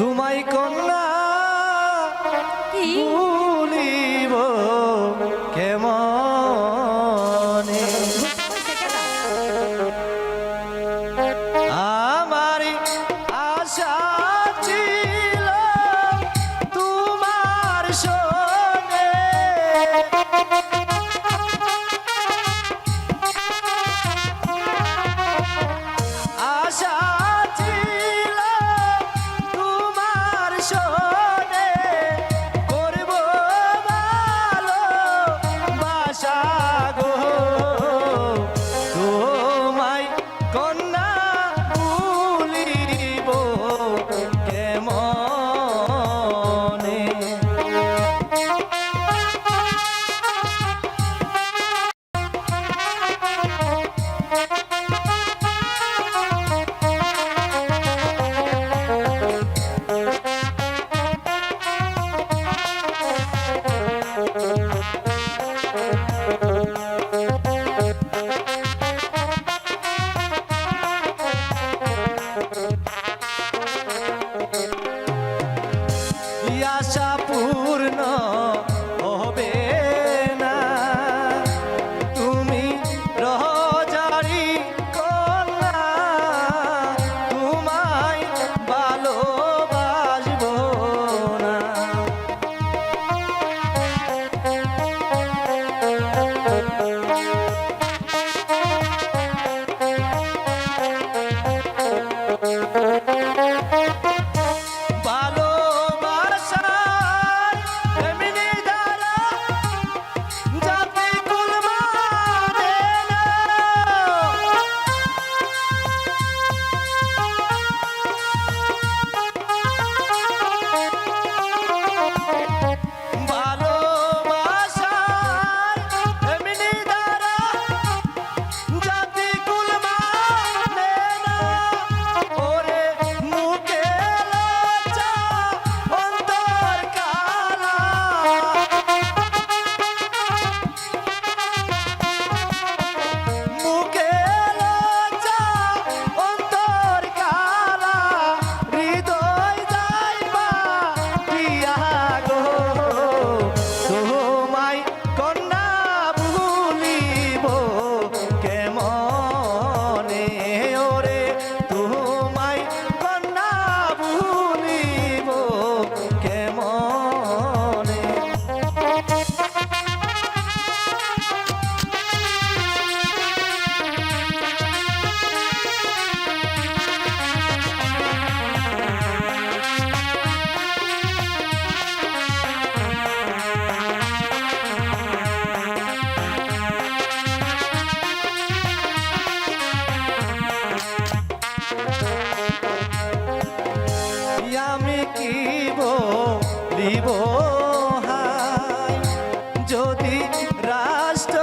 তোমায় কন্যা কি? 그럼 রাখিব লিব হাই যদি রাষ্ট্র